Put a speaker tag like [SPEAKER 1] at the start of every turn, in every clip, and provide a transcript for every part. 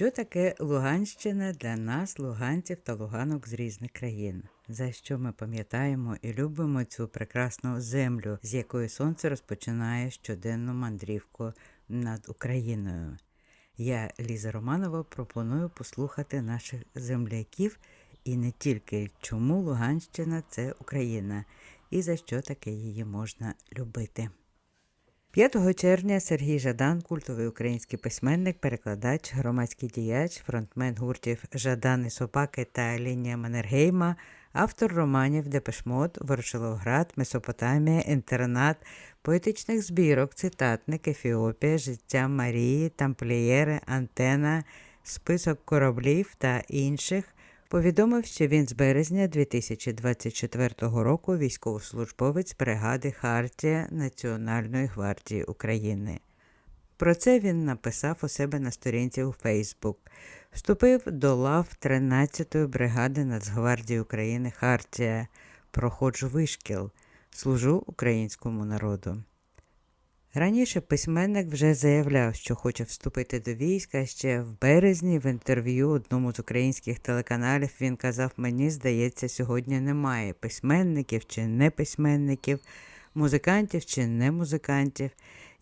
[SPEAKER 1] Що таке Луганщина для нас, луганців та луганок з різних країн? За що ми пам'ятаємо і любимо цю прекрасну землю, з якої сонце розпочинає щоденну мандрівку над Україною? Я, Ліза Романова, пропоную послухати наших земляків і не тільки чому Луганщина це Україна і за що таке її можна любити. 5 червня Сергій Жадан, культовий український письменник, перекладач, громадський діяч, фронтмен гуртів Жадан і Собаки та Лінія Маннергейма, автор романів Депешмот, Ворошиловград, Месопотамія, Інтернат, поетичних збірок, цитатник, Ефіопія, Життя Марії, Тамплієри, Антена, Список кораблів та інших. Повідомив, що він з березня 2024 року військовослужбовець бригади Хартія Національної гвардії України. Про це він написав у себе на сторінці у Фейсбук. Вступив до лав 13-ї бригади Нацгвардії України Хартія. Проходжу вишкіл. Служу українському народу. Раніше письменник вже заявляв, що хоче вступити до війська. Ще в березні в інтерв'ю одному з українських телеканалів він казав: мені здається, сьогодні немає письменників чи не письменників, музикантів чи не музикантів.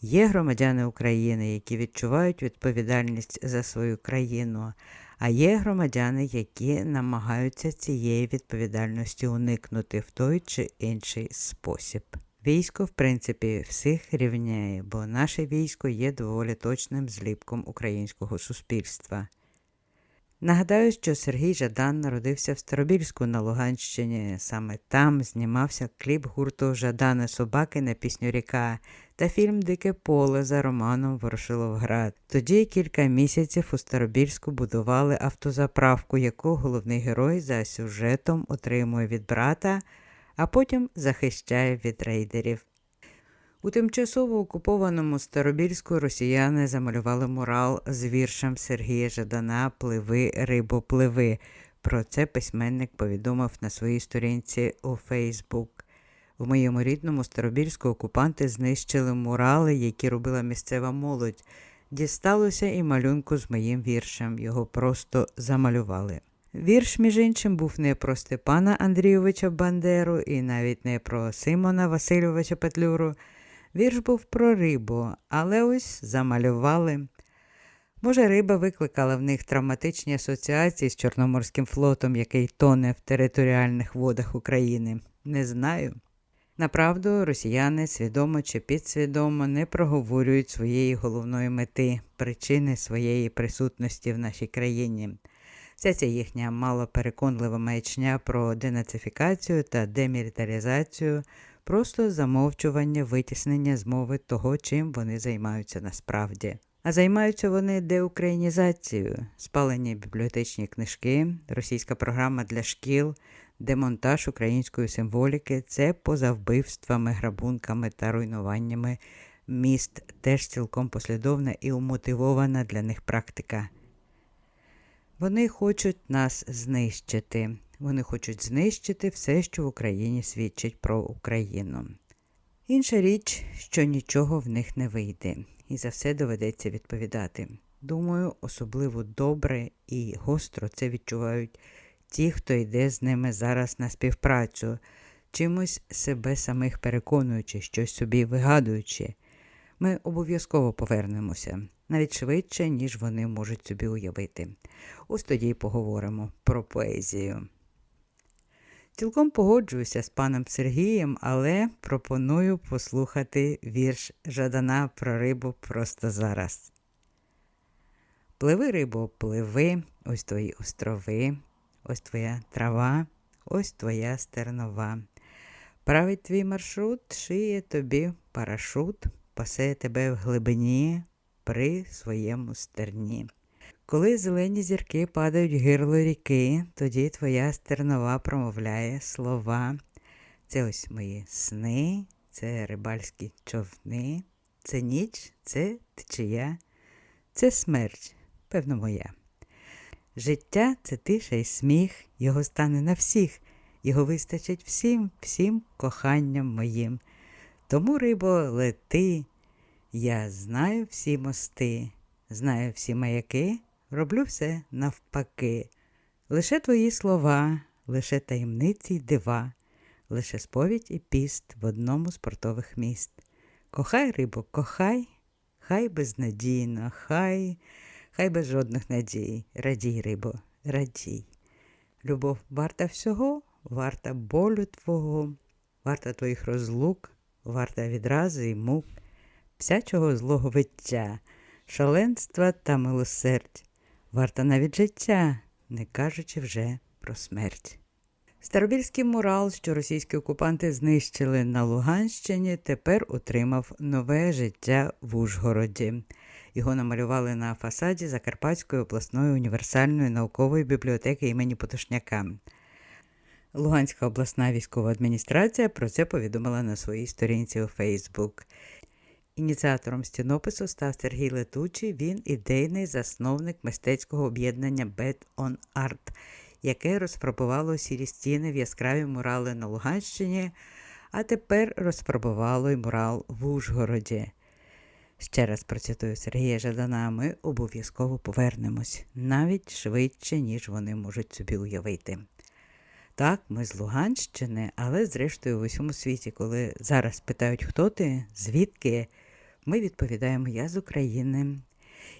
[SPEAKER 1] Є громадяни України, які відчувають відповідальність за свою країну, а є громадяни, які намагаються цієї відповідальності уникнути в той чи інший спосіб. Військо, в принципі, всіх рівняє, бо наше військо є доволі точним зліпком українського суспільства. Нагадаю, що Сергій Жадан народився в Старобільську на Луганщині. Саме там знімався кліп гурту Жадани Собаки на пісню Ріка та фільм Дике поле за романом Ворошиловград. Тоді кілька місяців у Старобільську будували автозаправку, яку головний герой за сюжетом отримує від брата а потім захищає від рейдерів. У тимчасово окупованому Старобільську росіяни замалювали мурал з віршем Сергія Жадана Пливи, рибо, пливи. Про це письменник повідомив на своїй сторінці у Фейсбук. В моєму рідному Старобільську окупанти знищили мурали, які робила місцева молодь. Дісталося і малюнку з моїм віршем. Його просто замалювали. Вірш, між іншим, був не про Степана Андрійовича Бандеру і навіть не про Симона Васильовича Петлюру. Вірш був про рибу, але ось замалювали. Може, риба викликала в них травматичні асоціації з Чорноморським флотом, який тоне в територіальних водах України. Не знаю. Направду, росіяни свідомо чи підсвідомо не проговорюють своєї головної мети, причини своєї присутності в нашій країні. Вся ця їхня малопереконлива маячня про денацифікацію та демілітаризацію, просто замовчування витіснення з мови того, чим вони займаються насправді. А займаються вони деукраїнізацією, спалені бібліотечні книжки, російська програма для шкіл, демонтаж української символіки це поза вбивствами, грабунками та руйнуваннями міст теж цілком послідовна і умотивована для них практика. Вони хочуть нас знищити. Вони хочуть знищити все, що в Україні свідчить про Україну. Інша річ, що нічого в них не вийде, і за все доведеться відповідати. Думаю, особливо добре і гостро це відчувають ті, хто йде з ними зараз на співпрацю, чимось себе самих переконуючи, щось собі вигадуючи. Ми обов'язково повернемося навіть швидше, ніж вони можуть собі уявити. Ось тоді й поговоримо про поезію. Цілком погоджуюся з паном Сергієм, але пропоную послухати вірш Жадана про рибу просто зараз. Пливи, рибо, пливи, ось твої острови, ось твоя трава, ось твоя стернова. Править твій маршрут, шиє тобі парашут, пасе тебе в глибині при своєму стерні. Коли зелені зірки падають гирло ріки, тоді твоя стернова промовляє слова. Це ось мої сни, це рибальські човни, це ніч, це течія, це смерть, певно, моя. Життя це тиша й сміх, його стане на всіх, його вистачить всім, всім коханням моїм. Тому, рибо, лети, я знаю всі мости, знаю всі маяки, роблю все навпаки. Лише твої слова, лише таємниці й дива, лише сповідь і піст в одному з портових міст. Кохай, рибо, кохай, хай безнадійно, хай, хай без жодних надій. Радій, рибо, радій. Любов варта всього, варта болю твого, варта твоїх розлук, варта відрази й мук, всячого злого виття, шаленства та милосердь, варта навіть життя, не кажучи вже про смерть. Старобільський мурал, що російські окупанти знищили на Луганщині, тепер отримав нове життя в Ужгороді. Його намалювали на фасаді Закарпатської обласної універсальної наукової бібліотеки імені Потошняка. Луганська обласна військова адміністрація про це повідомила на своїй сторінці у Фейсбук. Ініціатором стінопису став Сергій Летучий. Він ідейний засновник мистецького об'єднання Bed on Art, яке розфарбувало сірі стіни в яскраві мурали на Луганщині, а тепер розфарбувало й мурал в Ужгороді. Ще раз процитую Сергія Жадана, ми обов'язково повернемось навіть швидше, ніж вони можуть собі уявити. Так, ми з Луганщини, але зрештою в усьому світі, коли зараз питають, хто ти, звідки, ми відповідаємо Я з України.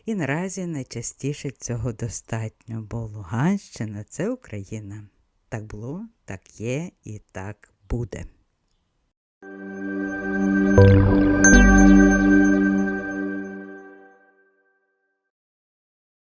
[SPEAKER 1] І наразі найчастіше цього достатньо, бо Луганщина це Україна. Так було, так є і так буде.